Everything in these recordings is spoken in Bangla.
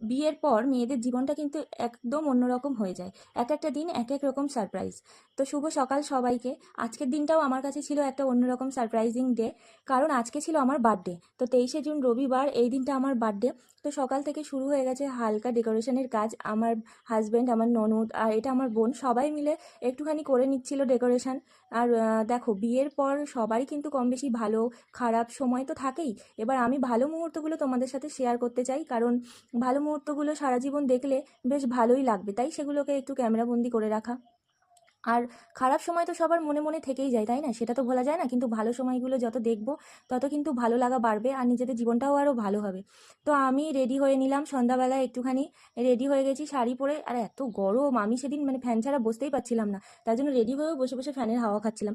বিয়ের পর মেয়েদের জীবনটা কিন্তু একদম অন্যরকম হয়ে যায়। এক একটা দিন এক এক রকম সারপ্রাইজ তো শুভ সকাল সবাইকে। আজকের দিনটাও আমার কাছে ছিল একটা অন্যরকম সারপ্রাইজিং ডে কারণ আজকে ছিল আমার বার্থডে তো তেইশে জুন, রবিবার এই দিনটা আমার বার্থডে তো সকাল থেকে শুরু হয়ে গেছে হালকা ডেকোরেশনের কাজ। আমার হাজব্যান্ড আমার ননদ আর এটা আমার বোন সবাই মিলে একটুখানি করে নিচ্ছিল ডেকোরেশন আর দেখো বিয়ের পর সবারই কিন্তু কম বেশি ভালো, খারাপ সময় তো থাকেই। এবার আমি ভালো মুহূর্তগুলো তোমাদের সাথে শেয়ার করতে চাই। কারণ ভালো মুহূর্তগুলো সারা জীবন দেখলে বেশ ভালোই লাগবে তাই সেগুলোকে একটু ক্যামেরাবন্দি করে রাখা। আর খারাপ সময় তো সবার মনে মনে থেকেই যায়, তাই না? সেটা তো ভোলা যায় না, কিন্তু ভালো সময়গুলো যত দেখব, তত কিন্তু ভালো লাগা বাড়বে আর নিজেদের জীবনটাও আরও ভালো হবে। তো আমি রেডি হয়ে নিলাম সন্ধ্যাবেলায় একটুখানি রেডি হয়ে গেছি শাড়ি পরে। আর এত গরম, আমি সেদিন মানে ফ্যান ছাড়া বসতেই পারছিলাম না, তার জন্য রেডি হয়েও বসে বসে ফ্যানের হাওয়া খাচ্ছিলাম।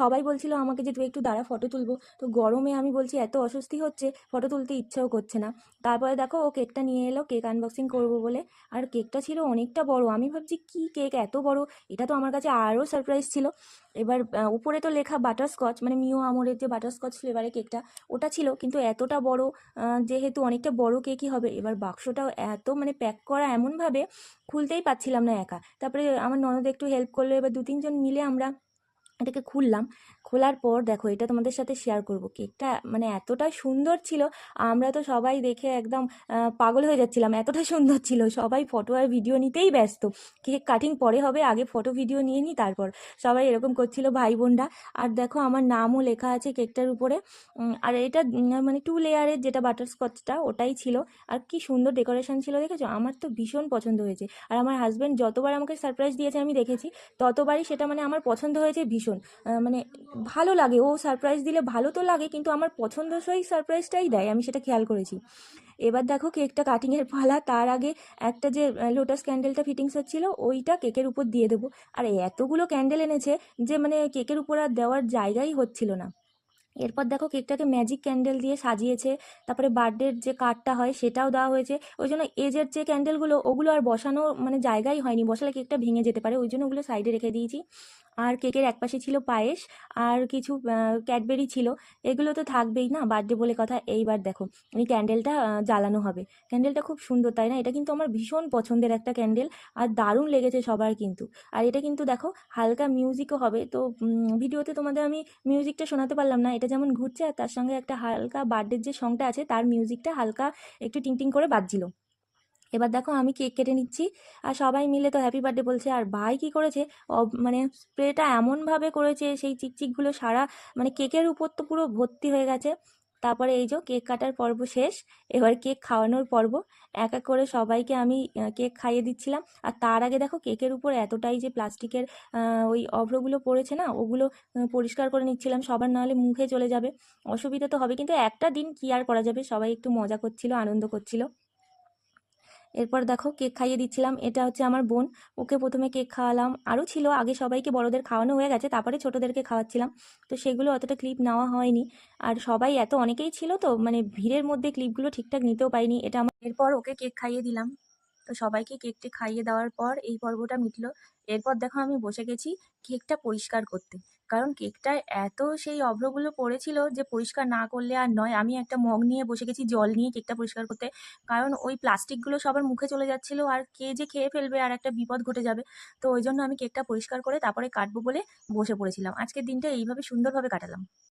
সবাই বলছিল আমাকে যে, তুই একটু দাঁড়া ফটো তুলবো। তো গরমে আমি বলছি, এত অস্বস্তি হচ্ছে ফটো তুলতে ইচ্ছেও করছে না। তারপরে দেখো ও কেকটা নিয়ে এলো কেক আনবক্সিং করব বলে। আর কেকটা ছিল অনেকটা বড়, আমি ভাবছি, কি কেক এত বড়? এটা তো আমার কাছে আরও সারপ্রাইজ ছিল। এবার উপরে তো লেখা বাটারস্কচ মানে মিও আমরের যে বাটারস্কচ এবারে কেকটা ওটা ছিল। কিন্তু এতটা বড় যেহেতু অনেকটা বড় কেকই হবে, এবার বাক্সটাও এত মানে প্যাক করা এমনভাবে খুলতেই পাচ্ছিলাম না একা। তারপরে আমার ননদ একটু হেল্প করল, এবার দু তিনজন মিলে আমরা এটাকে খুললাম। খোলার পর দেখো এটা তোমাদের সাথে শেয়ার করব। কেকটা মানে এতটা সুন্দর ছিল, আমরা তো সবাই দেখে একদম পাগল হয়ে যাচ্ছিলাম। এতটা সুন্দর ছিল, সবাই ফটো আর ভিডিও নিতেই ব্যস্ত। কেক কাটিং পরে হবে, আগে ফটো ভিডিও নিয়ে নিই তারপর সবাই এরকম করছিল ভাই বোনরা আর দেখো আমার নামও লেখা আছে কেকটার উপরে। আর এটা মানে টু লেয়ারের যেটা বাটারস্কচটা ওটাই ছিল। আর কি সুন্দর ডেকোরেশন ছিল দেখেছ? আমার তো ভীষণ পছন্দ হয়েছে। আর আমার হাজব্যান্ড যতবার আমাকে সারপ্রাইজ দিয়েছে আমি দেখেছি, ততবারই সেটা মানে আমার পছন্দ হয়েছে ভীষণ। আহ, মানে ভালো লাগে। ও সারপ্রাইজ দিলে ভালো তো লাগে কিন্তু আমার পছন্দসই সারপ্রাইজটাই দেয় আমি সেটা খেয়াল করেছি। এবার দেখো কেকটা কাটিংয়ের পালা তার আগে একটা যে লোটাস ক্যান্ডেলটা ফিটিংস হচ্ছিল ওইটা কেকের উপর দিয়ে দেবো। আর এতগুলো ক্যান্ডেল এনেছে যে মানে কেকের উপর আর দেওয়ার জায়গাই হচ্ছিল না। এরপর দেখো কেকটাকে ম্যাজিক ক্যান্ডেল দিয়ে সাজিয়েছে, তারপরে বার্থডের যে কার্ডটা হয় সেটাও দেওয়া হয়েছে। ওই জন্য এজের যে ক্যান্ডেলগুলো ওগুলো আর বসানো মানে জায়গাই হয়নি। বসালে কেকটা ভেঙে যেতে পারে, ওই জন্য ওগুলো সাইডে রেখে দিয়েছি। আর কেকের একপাশে ছিল পায়েস, আর কিছু ক্যাডবেরি ছিল। এগুলো তো থাকবেই না বার্থডে বলে কথা। এইবার দেখো, এই ক্যান্ডেলটা জ্বালানো হবে। ক্যান্ডেলটা খুব সুন্দর, তাই না? এটা কিন্তু আমার ভীষণ পছন্দের একটা ক্যান্ডেল আর দারুণ লেগেছে সবার কিন্তু। আর এটা কিন্তু দেখো, হালকা মিউজিকও হবে। তো ভিডিওতে তোমাদের আমি মিউজিকটা শোনাতে পারলাম না। এটা যেমন ঘুরছে আর তার সঙ্গে একটা হালকা বার্থডের যে সংটা আছে, তার মিউজিকটা হালকা একটু টিং টিং করে বাজছিল। এবার দেখো আমি কেক কেটে নিচ্ছি আর সবাই মিলে তো হ্যাপি বার্থডে বলছে, আর ভাই কি করেছে? মানে স্প্রেটা এমনভাবে করেছে, সেই চিকচিকগুলো সারা মানে কেকের উপর তো পুরো ভর্তি হয়ে গেছে। তারপরে এই যে কেক কাটার পর্ব শেষ, এবার কেক খাওয়ানোর পর্ব। এক এক করে সবাইকে আমি কেক খাইয়ে দিচ্ছিলাম। আর তার আগে দেখো কেকের উপর এতটাই যে প্লাস্টিকের ওই অভ্রগুলো পড়েছে না, ওগুলো পরিষ্কার করে নিচ্ছিলাম। সবার নাহলে মুখে চলে যাবে। অসুবিধা তো হবে, কিন্তু একটা দিন কি আর করা যাবে? সবাই একটু মজা করছিল, আনন্দ করছিল। এরপর দেখো কেক খাইয়ে দিচ্ছিলাম। এটা হচ্ছে আমার বোন। ওকে প্রথমে কেক খাওয়ালাম। আরও ছিল, আগে সবাইকে বড়দের খাওয়ানো হয়ে গেছে, তারপরে ছোটোদেরকে খাওয়াচ্ছিলাম। তো সেগুলো অতটা ক্লিপ নেওয়া হয়নি। আর সবাই এত অনেকেই ছিল তো মানে ভিড়ের মধ্যে ক্লিপগুলো ঠিকঠাক নিতেও পারিনি। এটা আমার এরপর ওকে কেক খাইয়ে দিলাম। তো সবাইকে কেকটি খাইয়ে দেওয়ার পর এই পর্বটা মিটলো। এরপর দেখো আমি বসে গেছি কেকটা পরিষ্কার করতে। কারণ কেকটায় এত সেই অভ্রগুলো পড়েছিল যে পরিষ্কার না করলে আর নয়। আমি একটা মগ নিয়ে বসে গেছি, জল নিয়ে কেকটা পরিষ্কার করতে। কারণ ওই প্লাস্টিকগুলো সবার মুখে চলে যাচ্ছিল আর কে যে খেয়ে ফেলবে আর একটা বিপদ ঘটে যাবে। তো ওই জন্য আমি কেকটা পরিষ্কার করে তারপরে কাটবো বলে বসে পড়েছিলাম। আজকের দিনটা এইভাবে সুন্দরভাবে কাটালাম।